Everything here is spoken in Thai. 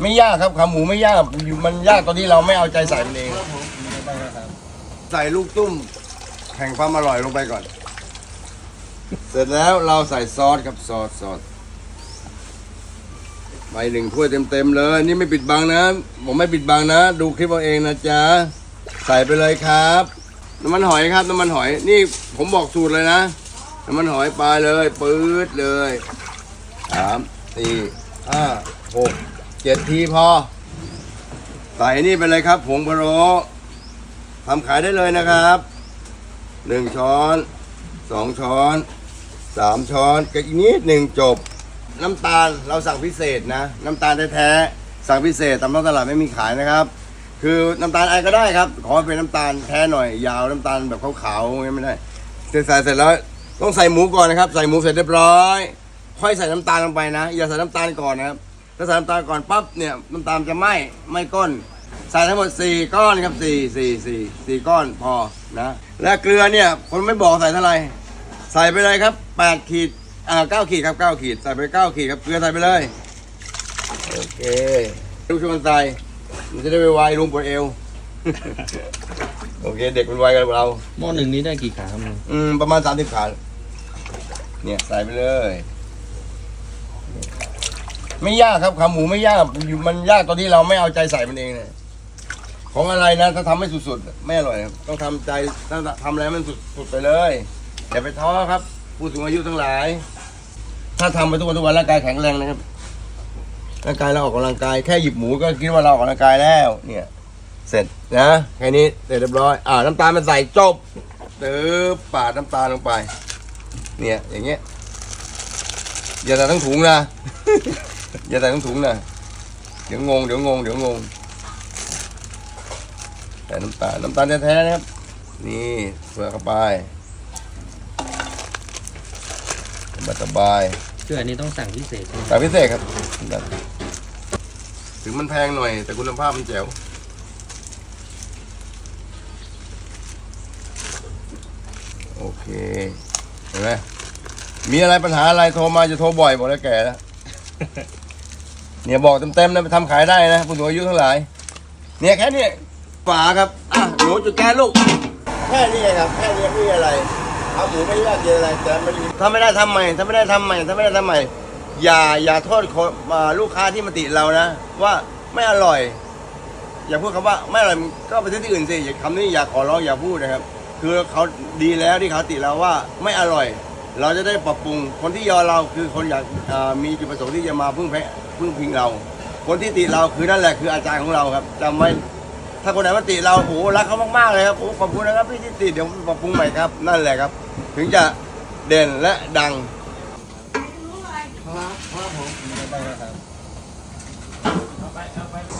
ไม่ยากครับขาหมูไม่ยากอยู่มันยากตอนที่เราไม่เอาใจใส่มันเองใส่ลูกตุ้มแข่งความอร่อยลงไปก่อน เสร็จแล้วเราใส่ซอสครับซอสซอสใบหนึ่งถ้วยเต็มๆเลย นี่ไม่ปิดบังนะ ผมไม่ปิดบังนะ ดูคลิปเอาเองนะจ๊ะ ใส่ไปเลยครับน้ำมันหอยครับน้ำมันหอย นี่ผมบอกสูตรเลยนะน้ำมันหอยไปเลยปื๊ดเลยสามสี่ห้าหก เจ็ดทีพอ ใส่นี่ไปเลยครับ ผงพะโล้ทำขายได้เลยนะครับหนึ่งช้อนสองช้อนสามช้อนก็อีกนิดหนึ่งจบ น้ำตาลเราสั่งพิเศษนะ น้ำตาลแท้ๆสั่งพิเศษตามท้องตลาดไม่มีขายนะครับ คือน้ำตาลอะไรก็ได้ครับ ขอเป็นน้ำตาลแท้หน่อยยาวน้ำตาลแบบขาวๆอย่างเงี้ยไม่ได้เสร็จใส่เสร็จแล้วต้องใส่หมูก่อนนะครับ ใส่หมูเสร็จเรียบร้อย ค่อยใส่น้ำตาลลงไปนะ อย่าใส่น้ำตาลก่อนนะครับ ถ้าใส่น้ำตาลก่อนปั๊บเนี่ยน้ำตาลจะไหม้ไหม้ก้น ใส่ทั้งหมด 4 ก้อนครับ4 4 4 4ก้อนพอนะ และเกลือเนี่ยคนไม่บอกใส่เท่าไหร่ใส่ไปเลยครับ 8 ขีดอ่า9ขีดครับ 9 ขีดใส่ไป 9 ขีดครับเกลือใส่ไปเลยโอเคลูกชวนใส่มันจะได้ไวๆลุงปวดเอวโอเค เด็กมันไวกับเราหม้อหนึ่งนี้ได้กี่ขาครับลุงอืมประมาณสามสิบขาเนี่ยใส่ไปเลย ไม่ยากครับขาหมูไม่ยากอยู่มันยากตอนที่เราไม่เอาใจใส่มันเองเนี่ยของอะไรนะถ้าทำไม่สุดๆไม่อร่อยครับต้องทำใจต้องทำอะไรให้มันสุดๆไปเลยอย่าไปท้อครับ ผู้สูงอายุทั้งหลาย ถ้าทำไปทุกวันทุกวันร่างกายแข็งแรงนะครับร่างกายเราออกกำลังกายแค่หยิบหมูก็คิดว่าเราออกกำลังกายแล้ว เนี่ย เสร็จนะแค่นี้เสร็จเรียบร้อยอ่าน้ำตาลมันใส่จบตืบปาดน้ำตาลลงไป เนี่ย อย่างเงี้ยอย่าใส่ทั้งถุงนะ อย่าใส่ทั้งถุงนะเดี๋ยวงงเดี๋ยวงงเดี๋ยวงงใส่น้ำตาลน้ำตาลแท้ๆนะครับ นี่เผื่อเข้าไปสบายสบายคืออันนี้ต้องสั่งพิเศษใช่ไหมแต่พิเศษครับ ถึงมันแพงหน่อย แต่คุณภาพมันแจ๋วโอเคเห็นไหมมีอะไรปัญหาอะไรโทรมาจะโทรบ่อยบอกแล้วแก่แล้ว เนี่ยบอกเต็มๆนะไปทำขายได้นะผู้สูงอายุทั้งหลาย เนี่ยแค่เนี้ฝาครับอะหนูจุดแก๊สลูกแค่นี้เองครับแค่นี้ไม่มีอะไรเอาหมูไม่ยากเย็นอะไรแต่มันถ้าไม่ได้ทำใหม่ถ้าไม่ได้ทำใหม่ถ้าไม่ได้ทำใหม่อย่าอย่าโทษคนอ่าลูกค้าที่มาติเรานะ ว่าไม่อร่อย อย่าพูดคำว่าไม่อร่อยก็ไปซื้อที่อื่นสิอย่าคำนี้อย่าขอร้องอย่าพูดนะครับ คือเขาดีแล้วที่เขาติเราว่าไม่อร่อย เราจะได้ปรับปรุงคนที่ยอเราคือคนอยากอ่ามีจุดประสงค์ที่จะมาพึ่งแพะ พึ่งพิงเรา คนที่ติเราคือนั่นแหละคืออาจารย์ของเราครับจำไว้ถ้าคนไหนมาติเราโหรักเขามากๆเลยครับโอ้ขอบคุณนะครับพี่ที่ติเดี๋ยวปรับปรุงใหม่ครับ นั่นแหละครับ ถึงจะเด่นและดังครับครับผมไปครับ